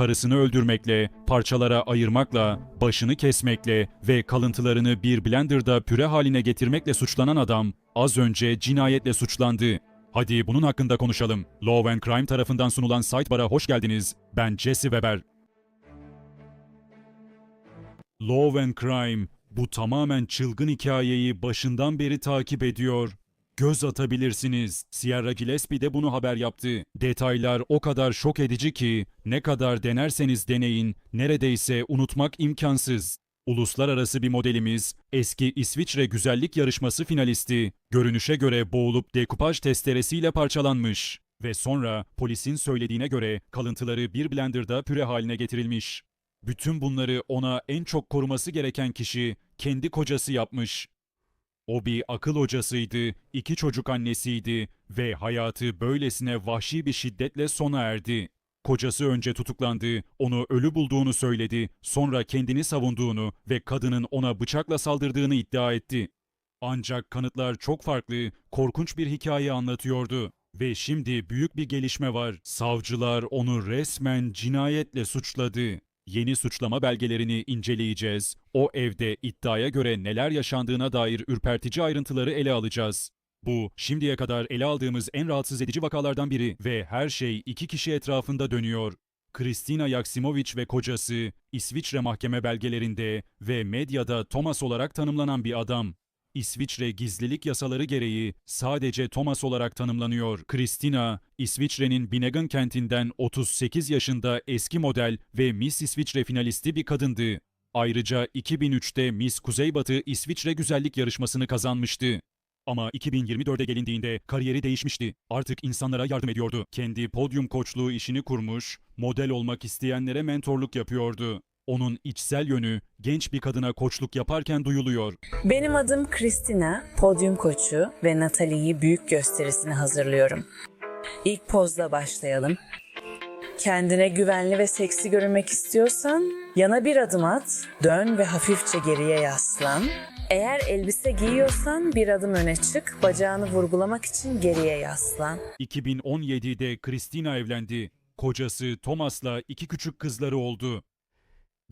karısını öldürmekle, parçalara ayırmakla, başını kesmekle ve kalıntılarını bir blenderda püre haline getirmekle suçlanan adam az önce cinayetle suçlandı. Hadi bunun hakkında konuşalım. Law and Crime tarafından sunulan Sidebar'a hoş geldiniz. Ben Jesse Weber. Law and Crime bu tamamen çılgın hikayeyi başından beri takip ediyor. Göz atabilirsiniz. Sierra Gillespie de bunu haber yaptı. Detaylar o kadar şok edici ki ne kadar denerseniz deneyin neredeyse unutmak imkansız. Uluslararası bir modelimiz, eski İsviçre güzellik yarışması finalisti, görünüşe göre boğulup dekupaj testeresiyle parçalanmış ve sonra polisin söylediğine göre kalıntıları bir blenderda püre haline getirilmiş. Bütün bunları ona en çok koruması gereken kişi kendi kocası yapmış. O bir akıl hocasıydı, iki çocuk annesiydi ve hayatı böylesine vahşi bir şiddetle sona erdi. Kocası önce tutuklandı, onu ölü bulduğunu söyledi, sonra kendini savunduğunu ve kadının ona bıçakla saldırdığını iddia etti. Ancak kanıtlar çok farklı, korkunç bir hikaye anlatıyordu. Ve şimdi büyük bir gelişme var. Savcılar onu resmen cinayetle suçladı. Yeni suçlama belgelerini inceleyeceğiz. O evde iddiaya göre neler yaşandığına dair ürpertici ayrıntıları ele alacağız. Bu şimdiye kadar ele aldığımız en rahatsız edici vakalardan biri ve her şey iki kişi etrafında dönüyor. Kristina Yaksimovic ve kocası İsviçre mahkeme belgelerinde ve medyada Thomas olarak tanımlanan bir adam. İsviçre gizlilik yasaları gereği sadece Thomas olarak tanımlanıyor. Kristina, İsviçre'nin Binnegan kentinden 38 yaşında eski model ve Miss İsviçre finalisti bir kadındı. Ayrıca 2003'te Miss Kuzeybatı İsviçre güzellik yarışmasını kazanmıştı. Ama 2024'e gelindiğinde kariyeri değişmişti. Artık insanlara yardım ediyordu. Kendi podyum koçluğu işini kurmuş, model olmak isteyenlere mentorluk yapıyordu. Onun içsel yönü genç bir kadına koçluk yaparken duyuluyor. Benim adım Christina, podyum koçu ve Natalie'yi büyük gösterisine hazırlıyorum. İlk pozla başlayalım. Kendine güvenli ve seksi görünmek istiyorsan yana bir adım at, dön ve hafifçe geriye yaslan. Eğer elbise giyiyorsan bir adım öne çık, bacağını vurgulamak için geriye yaslan. 2017'de Christina evlendi. Kocası Thomas'la iki küçük kızları oldu.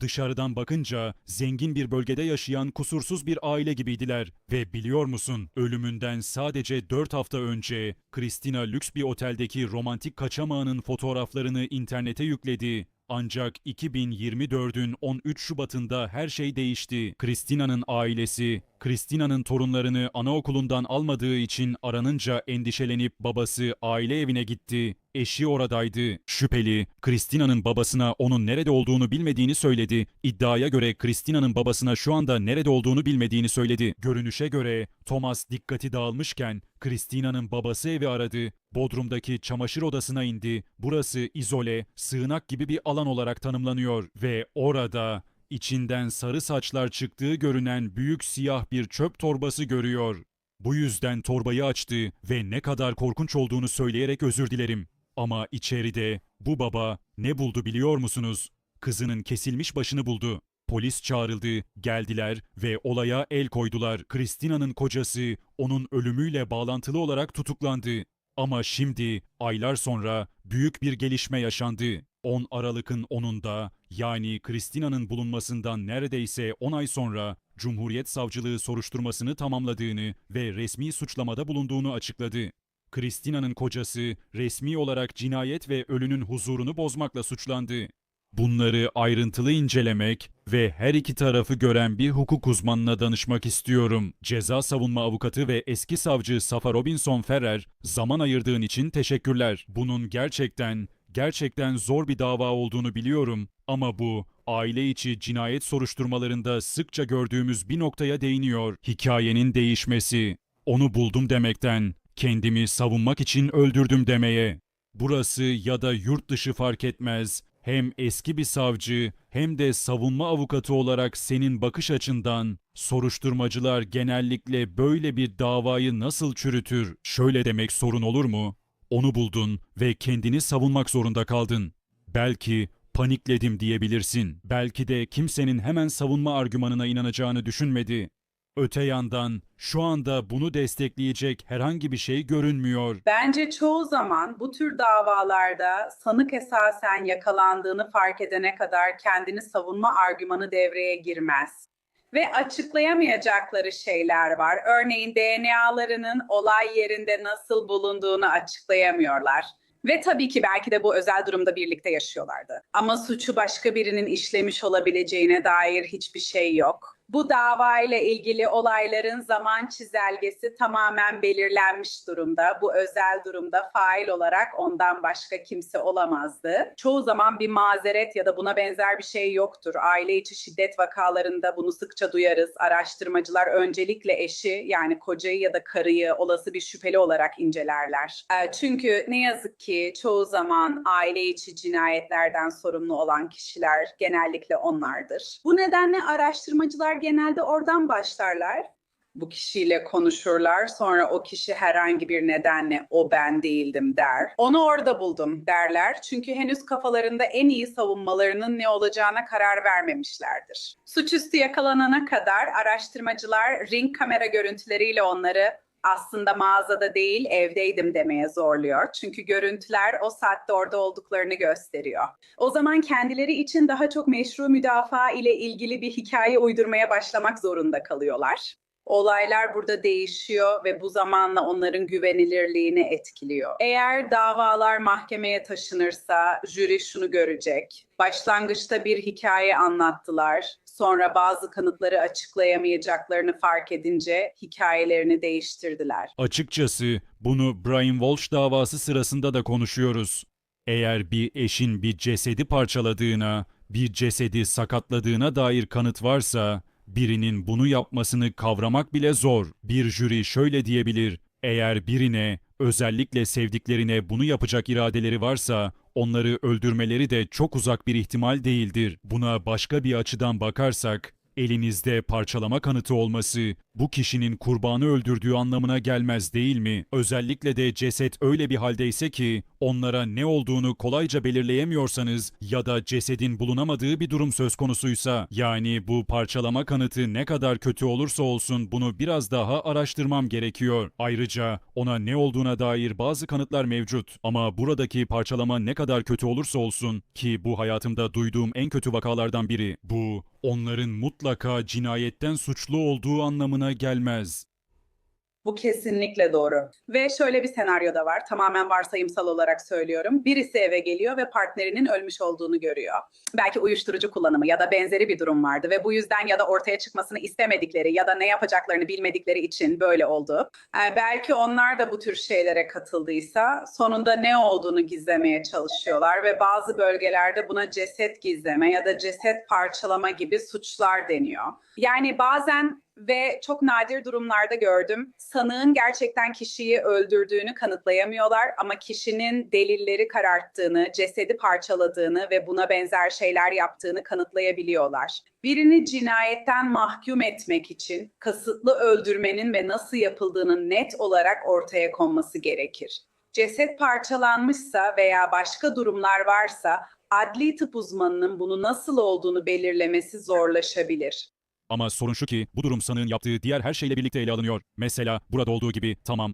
Dışarıdan bakınca zengin bir bölgede yaşayan kusursuz bir aile gibiydiler. Ve biliyor musun ölümünden sadece 4 hafta önce Christina lüks bir oteldeki romantik kaçamağının fotoğraflarını internete yükledi. Ancak 2024'ün 13 Şubat'ında her şey değişti. Christina'nın ailesi, Christina'nın torunlarını anaokulundan almadığı için aranınca endişelenip babası aile evine gitti. Eşi oradaydı. Şüpheli, Christina'nın babasına onun nerede olduğunu bilmediğini söyledi. İddiaya göre Christina'nın babasına şu anda nerede olduğunu bilmediğini söyledi. Görünüşe göre Thomas dikkati dağılmışken Christina'nın babası evi aradı. Bodrum'daki çamaşır odasına indi. Burası izole, sığınak gibi bir alan olarak tanımlanıyor ve orada içinden sarı saçlar çıktığı görünen büyük siyah bir çöp torbası görüyor. Bu yüzden torbayı açtı ve ne kadar korkunç olduğunu söyleyerek özür dilerim. Ama içeride bu baba ne buldu biliyor musunuz? Kızının kesilmiş başını buldu. Polis çağrıldı, geldiler ve olaya el koydular. Christina'nın kocası onun ölümüyle bağlantılı olarak tutuklandı. Ama şimdi aylar sonra büyük bir gelişme yaşandı. 10 Aralık'ın 10'unda yani Christina'nın bulunmasından neredeyse 10 ay sonra Cumhuriyet Savcılığı soruşturmasını tamamladığını ve resmi suçlamada bulunduğunu açıkladı. Christina'nın kocası resmi olarak cinayet ve ölünün huzurunu bozmakla suçlandı. Bunları ayrıntılı incelemek ve her iki tarafı gören bir hukuk uzmanına danışmak istiyorum. Ceza savunma avukatı ve eski savcı Safa Robinson Ferrer, zaman ayırdığın için teşekkürler. Bunun gerçekten, gerçekten zor bir dava olduğunu biliyorum ama bu aile içi cinayet soruşturmalarında sıkça gördüğümüz bir noktaya değiniyor. Hikayenin değişmesi. Onu buldum demekten, kendimi savunmak için öldürdüm demeye. Burası ya da yurt dışı fark etmez. Hem eski bir savcı hem de savunma avukatı olarak senin bakış açından soruşturmacılar genellikle böyle bir davayı nasıl çürütür? Şöyle demek sorun olur mu? Onu buldun ve kendini savunmak zorunda kaldın. Belki panikledim diyebilirsin. Belki de kimsenin hemen savunma argümanına inanacağını düşünmedi. Öte yandan şu anda bunu destekleyecek herhangi bir şey görünmüyor. Bence çoğu zaman bu tür davalarda sanık esasen yakalandığını fark edene kadar kendini savunma argümanı devreye girmez. Ve açıklayamayacakları şeyler var. Örneğin DNA'larının olay yerinde nasıl bulunduğunu açıklayamıyorlar. Ve tabii ki belki de bu özel durumda birlikte yaşıyorlardı. Ama suçu başka birinin işlemiş olabileceğine dair hiçbir şey yok. Bu davayla ilgili olayların zaman çizelgesi tamamen belirlenmiş durumda. Bu özel durumda fail olarak ondan başka kimse olamazdı. Çoğu zaman bir mazeret ya da buna benzer bir şey yoktur. Aile içi şiddet vakalarında bunu sıkça duyarız. Araştırmacılar öncelikle eşi yani kocayı ya da karıyı olası bir şüpheli olarak incelerler. Ee, Çünkü ne yazık ki çoğu zaman aile içi cinayetlerden sorumlu olan kişiler genellikle onlardır. Bu nedenle araştırmacılar genelde oradan başlarlar. Bu kişiyle konuşurlar. Sonra o kişi herhangi bir nedenle o ben değildim der. Onu orada buldum derler. Çünkü henüz kafalarında en iyi savunmalarının ne olacağına karar vermemişlerdir. Suçüstü yakalanana kadar araştırmacılar ring kamera görüntüleriyle onları aslında mağazada değil evdeydim demeye zorluyor. Çünkü görüntüler o saatte orada olduklarını gösteriyor. O zaman kendileri için daha çok meşru müdafaa ile ilgili bir hikaye uydurmaya başlamak zorunda kalıyorlar. Olaylar burada değişiyor ve bu zamanla onların güvenilirliğini etkiliyor. Eğer davalar mahkemeye taşınırsa jüri şunu görecek. Başlangıçta bir hikaye anlattılar. Sonra bazı kanıtları açıklayamayacaklarını fark edince hikayelerini değiştirdiler. Açıkçası bunu Brian Walsh davası sırasında da konuşuyoruz. Eğer bir eşin bir cesedi parçaladığına, bir cesedi sakatladığına dair kanıt varsa, birinin bunu yapmasını kavramak bile zor. Bir jüri şöyle diyebilir, eğer birine, özellikle sevdiklerine bunu yapacak iradeleri varsa, onları öldürmeleri de çok uzak bir ihtimal değildir. Buna başka bir açıdan bakarsak, elinizde parçalama kanıtı olması bu kişinin kurbanı öldürdüğü anlamına gelmez değil mi? Özellikle de ceset öyle bir haldeyse ki onlara ne olduğunu kolayca belirleyemiyorsanız ya da cesedin bulunamadığı bir durum söz konusuysa yani bu parçalama kanıtı ne kadar kötü olursa olsun bunu biraz daha araştırmam gerekiyor. Ayrıca ona ne olduğuna dair bazı kanıtlar mevcut ama buradaki parçalama ne kadar kötü olursa olsun ki bu hayatımda duyduğum en kötü vakalardan biri bu onların mutlaka cinayetten suçlu olduğu anlamına gelmez. Bu kesinlikle doğru. Ve şöyle bir senaryo da var. Tamamen varsayımsal olarak söylüyorum. Birisi eve geliyor ve partnerinin ölmüş olduğunu görüyor. Belki uyuşturucu kullanımı ya da benzeri bir durum vardı ve bu yüzden ya da ortaya çıkmasını istemedikleri ya da ne yapacaklarını bilmedikleri için böyle oldu. Ee, belki onlar da bu tür şeylere katıldıysa sonunda ne olduğunu gizlemeye çalışıyorlar ve bazı bölgelerde buna ceset gizleme ya da ceset parçalama gibi suçlar deniyor. Yani bazen ve çok nadir durumlarda gördüm. Sanığın gerçekten kişiyi öldürdüğünü kanıtlayamıyorlar ama kişinin delilleri kararttığını, cesedi parçaladığını ve buna benzer şeyler yaptığını kanıtlayabiliyorlar. Birini cinayetten mahkum etmek için kasıtlı öldürmenin ve nasıl yapıldığının net olarak ortaya konması gerekir. Ceset parçalanmışsa veya başka durumlar varsa adli tıp uzmanının bunu nasıl olduğunu belirlemesi zorlaşabilir. Ama sorun şu ki bu durum sanığın yaptığı diğer her şeyle birlikte ele alınıyor. Mesela burada olduğu gibi tamam.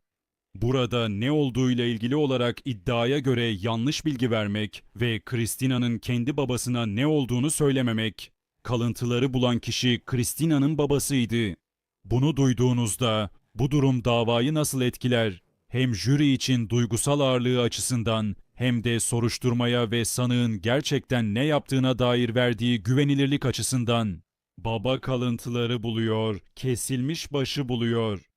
Burada ne olduğuyla ilgili olarak iddiaya göre yanlış bilgi vermek ve Christina'nın kendi babasına ne olduğunu söylememek. Kalıntıları bulan kişi Christina'nın babasıydı. Bunu duyduğunuzda bu durum davayı nasıl etkiler? Hem jüri için duygusal ağırlığı açısından hem de soruşturmaya ve sanığın gerçekten ne yaptığına dair verdiği güvenilirlik açısından. Baba kalıntıları buluyor, kesilmiş başı buluyor.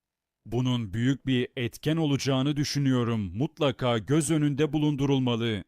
Bunun büyük bir etken olacağını düşünüyorum. Mutlaka göz önünde bulundurulmalı.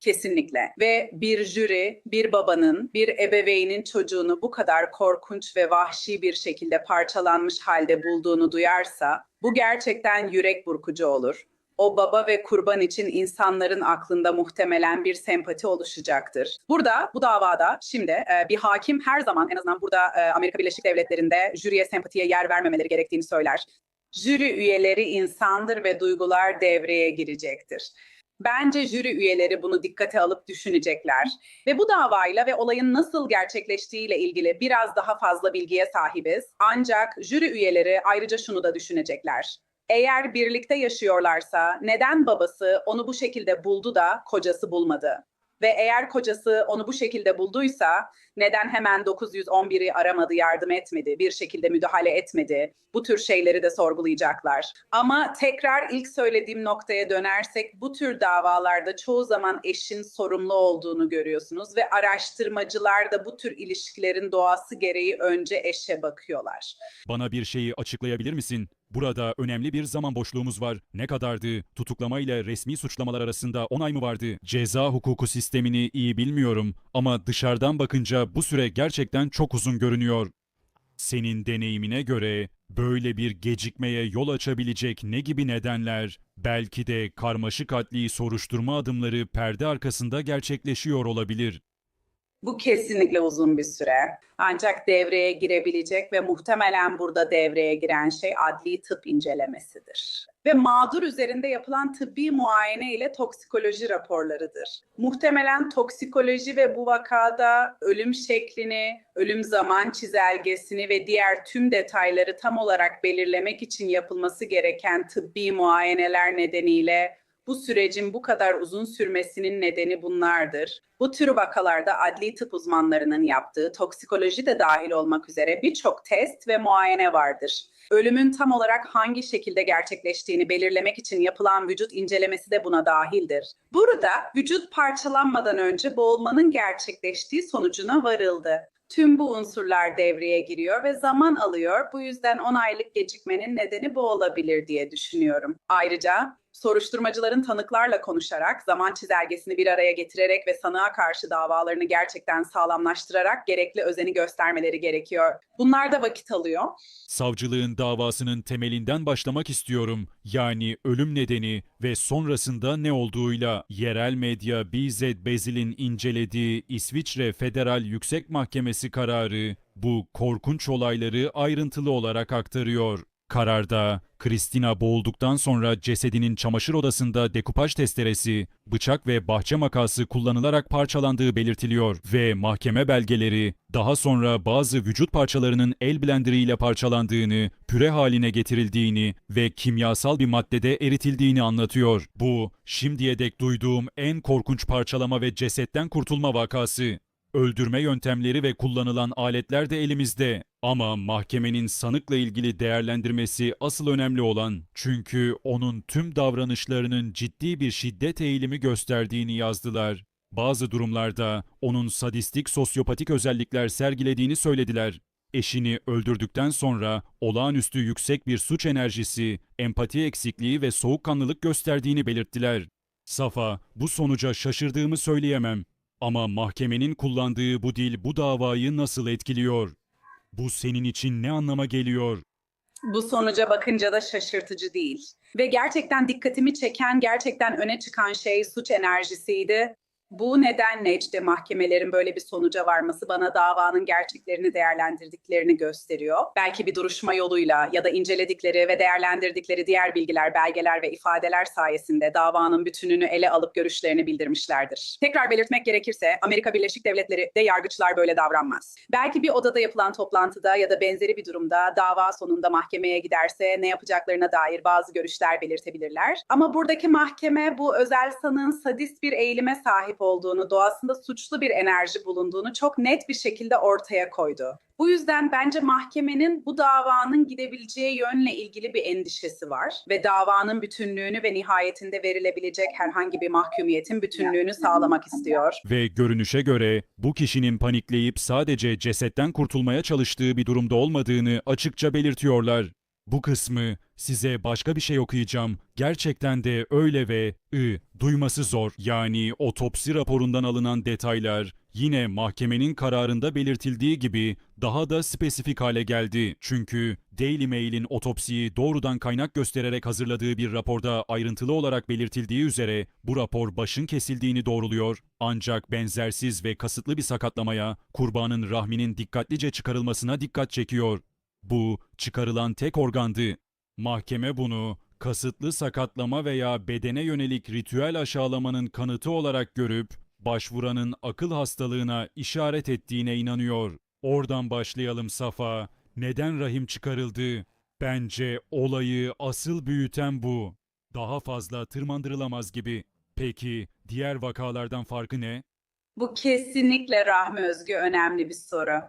Kesinlikle. Ve bir jüri, bir babanın, bir ebeveynin çocuğunu bu kadar korkunç ve vahşi bir şekilde parçalanmış halde bulduğunu duyarsa bu gerçekten yürek burkucu olur. O baba ve kurban için insanların aklında muhtemelen bir sempati oluşacaktır. Burada bu davada şimdi e, bir hakim her zaman en azından burada e, Amerika Birleşik Devletleri'nde jüriye sempatiye yer vermemeleri gerektiğini söyler. Jüri üyeleri insandır ve duygular devreye girecektir. Bence jüri üyeleri bunu dikkate alıp düşünecekler ve bu davayla ve olayın nasıl gerçekleştiğiyle ilgili biraz daha fazla bilgiye sahibiz. Ancak jüri üyeleri ayrıca şunu da düşünecekler. Eğer birlikte yaşıyorlarsa neden babası onu bu şekilde buldu da kocası bulmadı? Ve eğer kocası onu bu şekilde bulduysa neden hemen 911'i aramadı, yardım etmedi, bir şekilde müdahale etmedi? Bu tür şeyleri de sorgulayacaklar. Ama tekrar ilk söylediğim noktaya dönersek bu tür davalarda çoğu zaman eşin sorumlu olduğunu görüyorsunuz ve araştırmacılar da bu tür ilişkilerin doğası gereği önce eşe bakıyorlar. Bana bir şeyi açıklayabilir misin? Burada önemli bir zaman boşluğumuz var. Ne kadardı? Tutuklama ile resmi suçlamalar arasında 10 ay mı vardı? Ceza hukuku sistemini iyi bilmiyorum ama dışarıdan bakınca bu süre gerçekten çok uzun görünüyor. Senin deneyimine göre böyle bir gecikmeye yol açabilecek ne gibi nedenler, belki de karmaşık adli soruşturma adımları perde arkasında gerçekleşiyor olabilir. Bu kesinlikle uzun bir süre. Ancak devreye girebilecek ve muhtemelen burada devreye giren şey adli tıp incelemesidir. Ve mağdur üzerinde yapılan tıbbi muayene ile toksikoloji raporlarıdır. Muhtemelen toksikoloji ve bu vakada ölüm şeklini, ölüm zaman çizelgesini ve diğer tüm detayları tam olarak belirlemek için yapılması gereken tıbbi muayeneler nedeniyle bu sürecin bu kadar uzun sürmesinin nedeni bunlardır. Bu tür vakalarda adli tıp uzmanlarının yaptığı toksikoloji de dahil olmak üzere birçok test ve muayene vardır. Ölümün tam olarak hangi şekilde gerçekleştiğini belirlemek için yapılan vücut incelemesi de buna dahildir. Burada vücut parçalanmadan önce boğulmanın gerçekleştiği sonucuna varıldı. Tüm bu unsurlar devreye giriyor ve zaman alıyor. Bu yüzden 10 aylık gecikmenin nedeni bu olabilir diye düşünüyorum. Ayrıca soruşturmacıların tanıklarla konuşarak, zaman çizelgesini bir araya getirerek ve sanığa karşı davalarını gerçekten sağlamlaştırarak gerekli özeni göstermeleri gerekiyor. Bunlar da vakit alıyor. Savcılığın davasının temelinden başlamak istiyorum. Yani ölüm nedeni ve sonrasında ne olduğuyla yerel medya BZ Bezil'in incelediği İsviçre Federal Yüksek Mahkemesi kararı bu korkunç olayları ayrıntılı olarak aktarıyor. Kararda Christina boğulduktan sonra cesedinin çamaşır odasında dekupaj testeresi, bıçak ve bahçe makası kullanılarak parçalandığı belirtiliyor ve mahkeme belgeleri daha sonra bazı vücut parçalarının el blenderiyle parçalandığını, püre haline getirildiğini ve kimyasal bir maddede eritildiğini anlatıyor. Bu şimdiye dek duyduğum en korkunç parçalama ve cesetten kurtulma vakası. Öldürme yöntemleri ve kullanılan aletler de elimizde. Ama mahkemenin sanıkla ilgili değerlendirmesi asıl önemli olan. Çünkü onun tüm davranışlarının ciddi bir şiddet eğilimi gösterdiğini yazdılar. Bazı durumlarda onun sadistik sosyopatik özellikler sergilediğini söylediler. Eşini öldürdükten sonra olağanüstü yüksek bir suç enerjisi, empati eksikliği ve soğukkanlılık gösterdiğini belirttiler. Safa, bu sonuca şaşırdığımı söyleyemem. Ama mahkemenin kullandığı bu dil bu davayı nasıl etkiliyor? Bu senin için ne anlama geliyor? Bu sonuca bakınca da şaşırtıcı değil. Ve gerçekten dikkatimi çeken, gerçekten öne çıkan şey suç enerjisiydi. Bu nedenle işte mahkemelerin böyle bir sonuca varması bana davanın gerçeklerini değerlendirdiklerini gösteriyor. Belki bir duruşma yoluyla ya da inceledikleri ve değerlendirdikleri diğer bilgiler, belgeler ve ifadeler sayesinde davanın bütününü ele alıp görüşlerini bildirmişlerdir. Tekrar belirtmek gerekirse Amerika Birleşik Devletleri de yargıçlar böyle davranmaz. Belki bir odada yapılan toplantıda ya da benzeri bir durumda dava sonunda mahkemeye giderse ne yapacaklarına dair bazı görüşler belirtebilirler. Ama buradaki mahkeme bu özel sanığın sadist bir eğilime sahip olduğunu, doğasında suçlu bir enerji bulunduğunu çok net bir şekilde ortaya koydu. Bu yüzden bence mahkemenin bu davanın gidebileceği yönle ilgili bir endişesi var ve davanın bütünlüğünü ve nihayetinde verilebilecek herhangi bir mahkumiyetin bütünlüğünü sağlamak istiyor. Ve görünüşe göre bu kişinin panikleyip sadece cesetten kurtulmaya çalıştığı bir durumda olmadığını açıkça belirtiyorlar. Bu kısmı size başka bir şey okuyacağım. Gerçekten de öyle ve ı duyması zor. Yani otopsi raporundan alınan detaylar yine mahkemenin kararında belirtildiği gibi daha da spesifik hale geldi. Çünkü Daily Mail'in otopsiyi doğrudan kaynak göstererek hazırladığı bir raporda ayrıntılı olarak belirtildiği üzere bu rapor başın kesildiğini doğruluyor. Ancak benzersiz ve kasıtlı bir sakatlamaya, kurbanın rahminin dikkatlice çıkarılmasına dikkat çekiyor. Bu çıkarılan tek organdı. Mahkeme bunu kasıtlı sakatlama veya bedene yönelik ritüel aşağılamanın kanıtı olarak görüp başvuranın akıl hastalığına işaret ettiğine inanıyor. Oradan başlayalım Safa. Neden rahim çıkarıldı? Bence olayı asıl büyüten bu. Daha fazla tırmandırılamaz gibi. Peki diğer vakalardan farkı ne? Bu kesinlikle Rahmi Özgü önemli bir soru.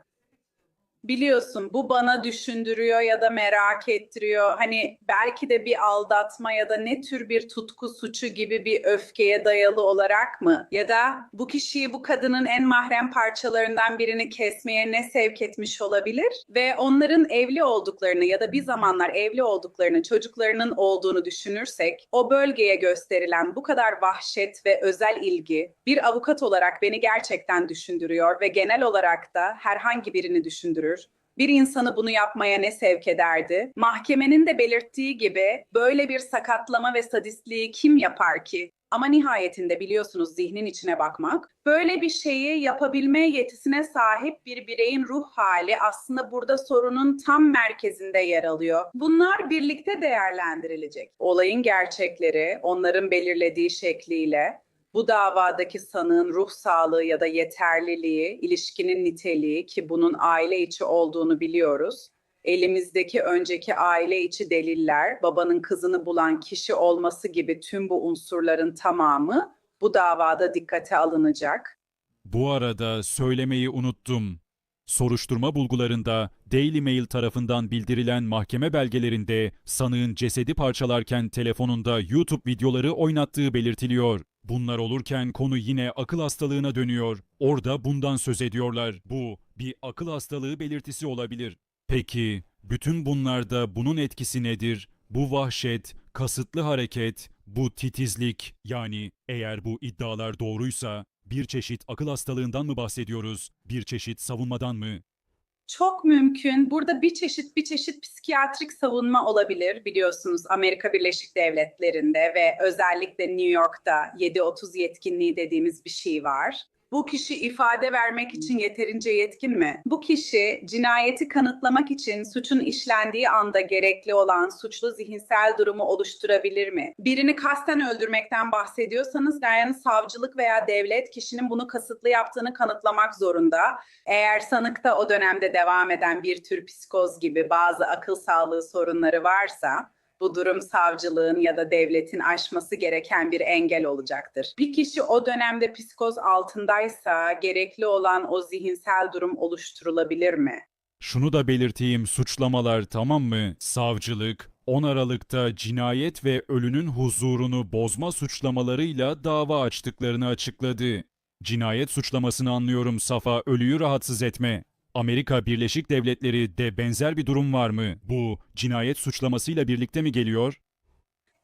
Biliyorsun bu bana düşündürüyor ya da merak ettiriyor. Hani belki de bir aldatma ya da ne tür bir tutku suçu gibi bir öfkeye dayalı olarak mı? Ya da bu kişiyi bu kadının en mahrem parçalarından birini kesmeye ne sevk etmiş olabilir? Ve onların evli olduklarını ya da bir zamanlar evli olduklarını, çocuklarının olduğunu düşünürsek o bölgeye gösterilen bu kadar vahşet ve özel ilgi bir avukat olarak beni gerçekten düşündürüyor ve genel olarak da herhangi birini düşündürür. Bir insanı bunu yapmaya ne sevk ederdi? Mahkemenin de belirttiği gibi böyle bir sakatlama ve sadistliği kim yapar ki? Ama nihayetinde biliyorsunuz zihnin içine bakmak, böyle bir şeyi yapabilme yetisine sahip bir bireyin ruh hali aslında burada sorunun tam merkezinde yer alıyor. Bunlar birlikte değerlendirilecek. Olayın gerçekleri, onların belirlediği şekliyle bu davadaki sanığın ruh sağlığı ya da yeterliliği, ilişkinin niteliği ki bunun aile içi olduğunu biliyoruz. Elimizdeki önceki aile içi deliller, babanın kızını bulan kişi olması gibi tüm bu unsurların tamamı bu davada dikkate alınacak. Bu arada söylemeyi unuttum. Soruşturma bulgularında Daily Mail tarafından bildirilen mahkeme belgelerinde sanığın cesedi parçalarken telefonunda YouTube videoları oynattığı belirtiliyor. Bunlar olurken konu yine akıl hastalığına dönüyor. Orada bundan söz ediyorlar. Bu bir akıl hastalığı belirtisi olabilir. Peki bütün bunlarda bunun etkisi nedir? Bu vahşet, kasıtlı hareket, bu titizlik yani eğer bu iddialar doğruysa bir çeşit akıl hastalığından mı bahsediyoruz? Bir çeşit savunmadan mı? Çok mümkün. Burada bir çeşit bir çeşit psikiyatrik savunma olabilir biliyorsunuz Amerika Birleşik Devletleri'nde ve özellikle New York'ta 730 yetkinliği dediğimiz bir şey var. Bu kişi ifade vermek için yeterince yetkin mi? Bu kişi cinayeti kanıtlamak için suçun işlendiği anda gerekli olan suçlu zihinsel durumu oluşturabilir mi? Birini kasten öldürmekten bahsediyorsanız yani savcılık veya devlet kişinin bunu kasıtlı yaptığını kanıtlamak zorunda. Eğer sanıkta o dönemde devam eden bir tür psikoz gibi bazı akıl sağlığı sorunları varsa bu durum savcılığın ya da devletin aşması gereken bir engel olacaktır. Bir kişi o dönemde psikoz altındaysa gerekli olan o zihinsel durum oluşturulabilir mi? Şunu da belirteyim suçlamalar tamam mı? Savcılık 10 Aralık'ta cinayet ve ölünün huzurunu bozma suçlamalarıyla dava açtıklarını açıkladı. Cinayet suçlamasını anlıyorum Safa ölüyü rahatsız etme. Amerika Birleşik Devletleri de benzer bir durum var mı? Bu cinayet suçlamasıyla birlikte mi geliyor?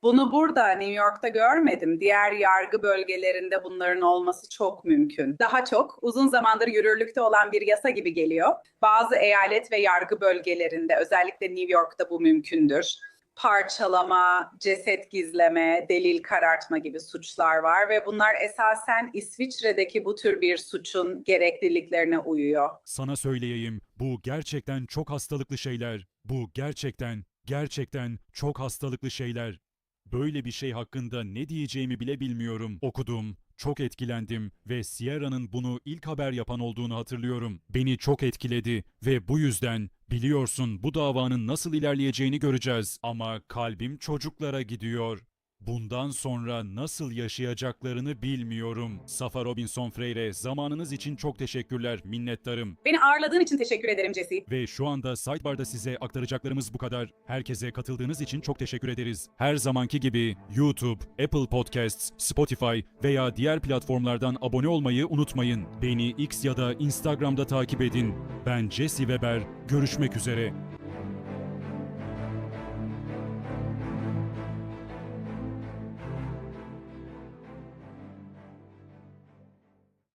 Bunu burada New York'ta görmedim. Diğer yargı bölgelerinde bunların olması çok mümkün. Daha çok uzun zamandır yürürlükte olan bir yasa gibi geliyor. Bazı eyalet ve yargı bölgelerinde özellikle New York'ta bu mümkündür. Parçalama, ceset gizleme, delil karartma gibi suçlar var ve bunlar esasen İsviçre'deki bu tür bir suçun gerekliliklerine uyuyor. Sana söyleyeyim bu gerçekten çok hastalıklı şeyler. Bu gerçekten, gerçekten çok hastalıklı şeyler. Böyle bir şey hakkında ne diyeceğimi bile bilmiyorum. Okudum, çok etkilendim ve Sierra'nın bunu ilk haber yapan olduğunu hatırlıyorum. Beni çok etkiledi ve bu yüzden biliyorsun bu davanın nasıl ilerleyeceğini göreceğiz. Ama kalbim çocuklara gidiyor. Bundan sonra nasıl yaşayacaklarını bilmiyorum. Safa Robinson Freire zamanınız için çok teşekkürler, minnettarım. Beni ağırladığın için teşekkür ederim Jesse. Ve şu anda Sidebar'da size aktaracaklarımız bu kadar. Herkese katıldığınız için çok teşekkür ederiz. Her zamanki gibi YouTube, Apple Podcasts, Spotify veya diğer platformlardan abone olmayı unutmayın. Beni X ya da Instagram'da takip edin. Ben Jesse Weber. Görüşmek üzere.